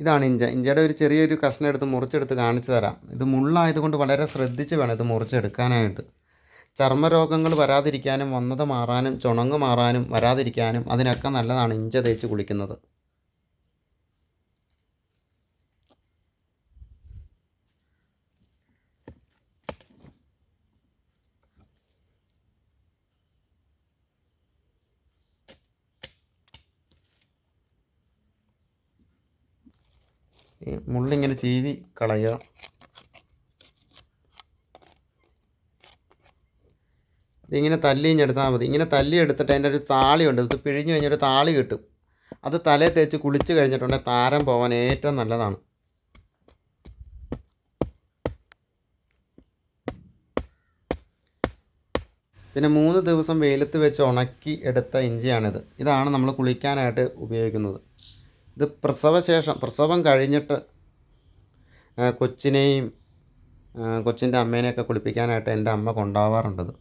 ഇതാണ് ഇഞ്ച. ഇഞ്ചയുടെ ഒരു ചെറിയൊരു കഷ്ണം എടുത്ത് മുറിച്ചെടുത്ത് കാണിച്ചു തരാം. ഇത് മുള്ളായതുകൊണ്ട് വളരെ ശ്രദ്ധിച്ച് വേണം ഇത് മുറിച്ചെടുക്കാനായിട്ട്. ചർമ്മരോഗങ്ങൾ വരാതിരിക്കാനും വന്നത് മാറാനും ചുണങ്ങ് മാറാനും വരാതിരിക്കാനും അതിനൊക്കെ നല്ലതാണ് ഇഞ്ച തേച്ച് കുളിക്കുന്നത്. ഈ മുള്ളിങ്ങനെ ചീവി കളയുക. ഇതിങ്ങനെ തല്ലിഞ്ഞെടുത്താൽ മതി. ഇങ്ങനെ തല്ലി എടുത്തിട്ട് അതിന്റെ ഒരു താളിയുണ്ട്. ഇത് പിഴിഞ്ഞ് കഴിഞ്ഞൊരു താളി കിട്ടും. അത് തലയിൽ തേച്ച് കുളിച്ച് കഴിഞ്ഞിട്ടുണ്ടെങ്കിൽ താരം പോകാൻ ഏറ്റവും നല്ലതാണ്. പിന്നെ മൂന്ന് ദിവസം വെയിലത്ത് വെച്ച് ഉണക്കി എടുത്ത ഇഞ്ചിയാണിത്. ഇതാണ് നമ്മൾ കുളിക്കാനായിട്ട് ഉപയോഗിക്കുന്നത്. ഇത് പ്രസവശേഷം പ്രസവം കഴിഞ്ഞിട്ട് കൊച്ചിനെയും കൊച്ചിന്റെ അമ്മേനെയൊക്കെ കുളിപ്പിക്കാനായിട്ട് എന്റെ അമ്മ കൊണ്ടുപോകാറുണ്ടത്